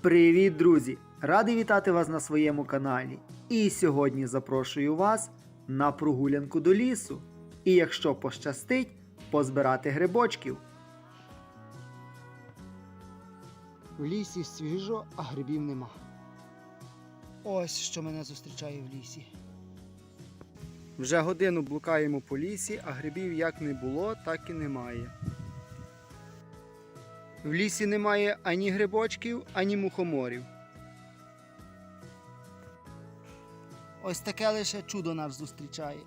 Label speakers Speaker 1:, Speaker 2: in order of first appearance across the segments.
Speaker 1: Привіт, друзі! Радий вітати вас на своєму каналі. І сьогодні запрошую вас на прогулянку до лісу. І якщо пощастить, позбирати грибочків.
Speaker 2: В лісі свіжо, а грибів нема. Ось що мене зустрічає в лісі.
Speaker 1: Вже годину блукаємо по лісі, а грибів як не було, так і немає. В лісі немає ані грибочків, ані мухоморів.
Speaker 2: Ось таке лише чудо нас зустрічає.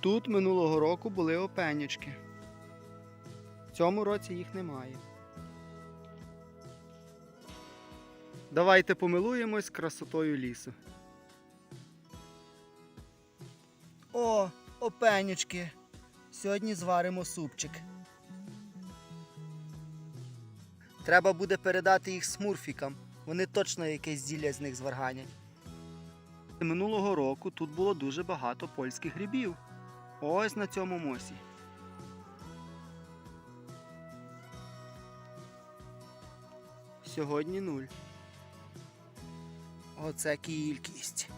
Speaker 1: Тут минулого року були опенючки. В цьому році їх немає. Давайте помилуємось красотою лісу.
Speaker 2: О, опенючки. Сьогодні зваримо супчик. Треба буде передати їх смурфікам. Вони точно якесь зілля з них зварганять.
Speaker 1: Минулого року тут було дуже багато польських грибів. Ось на цьому мосі. Сьогодні нуль.
Speaker 2: Оце кількість.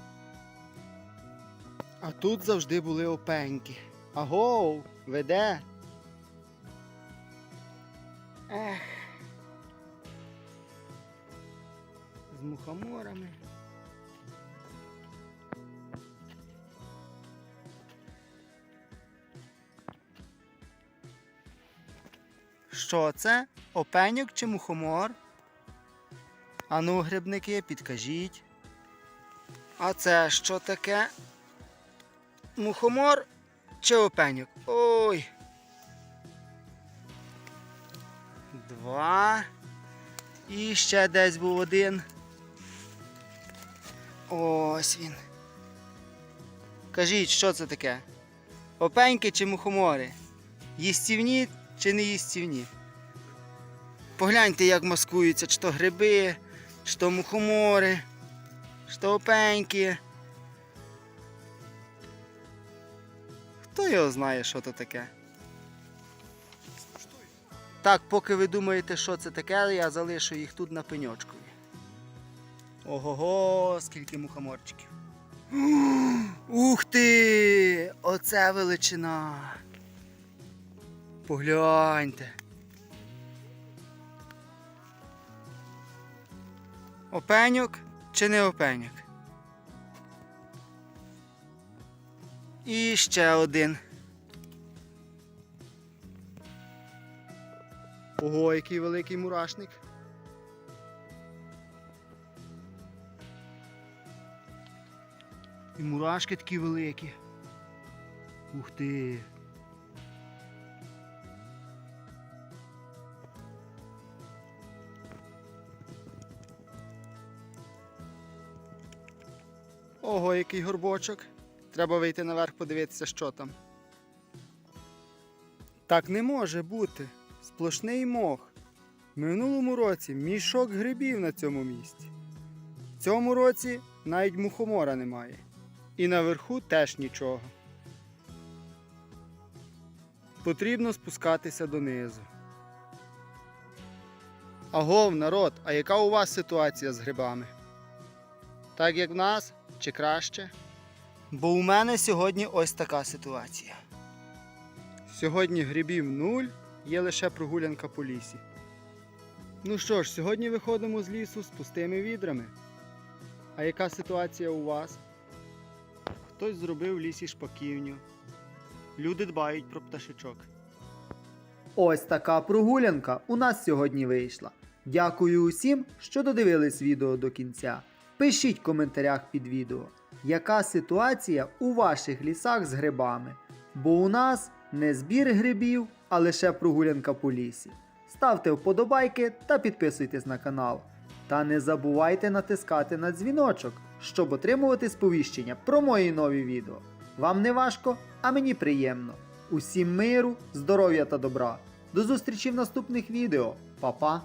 Speaker 1: А тут завжди були опеньки. Агоу, веде.
Speaker 2: Ех. З мухоморами.
Speaker 1: Що це? Опеньок чи мухомор? Ану, грибники, підкажіть.
Speaker 2: А це що таке? Мухомор чи опенюк? Ой.
Speaker 1: Два. І ще десь був один.
Speaker 2: Ось він.
Speaker 1: Кажіть, що це таке? Опеньки чи мухомори? Їстівні чи не їстівні?
Speaker 2: Погляньте, як маскуються, чи то гриби, чи то мухомори, чи то опеньки.
Speaker 1: Хто його знає, що це таке? Так, поки ви думаєте, що це таке, я залишу їх тут на пеньочкові. Ого-го, скільки мухоморчиків.
Speaker 2: Ух ти! Оце величина.
Speaker 1: Погляньте. Опеньок чи не опеньок? І ще один. Ого, який великий мурашник. І мурашки такі великі. Ух ти. Ого, який горбочок. Треба вийти наверх подивитися, що там. Так не може бути. Сплошний мох. Минулому році мішок грибів на цьому місці. В цьому році навіть мухомора немає. І наверху теж нічого. Потрібно спускатися донизу. Агов, народ, а яка у вас ситуація з грибами? Так як в нас чи краще?
Speaker 2: Бо у мене сьогодні ось така ситуація.
Speaker 1: Сьогодні грибів нуль, є лише прогулянка по лісі. Ну що ж, сьогодні виходимо з лісу з пустими відрами. А яка ситуація у вас? Хтось зробив в лісі шпаківню. Люди дбають про пташечок.
Speaker 3: Ось така прогулянка у нас сьогодні вийшла. Дякую усім, що додивились відео до кінця. Пишіть в коментарях під відео, яка ситуація у ваших лісах з грибами. Бо у нас не збір грибів, а лише прогулянка по лісі. Ставте вподобайки та підписуйтесь на канал. Та не забувайте натискати на дзвіночок, щоб отримувати сповіщення про мої нові відео. Вам не важко, а мені приємно. Усім миру, здоров'я та добра. До зустрічі в наступних відео. Па-па!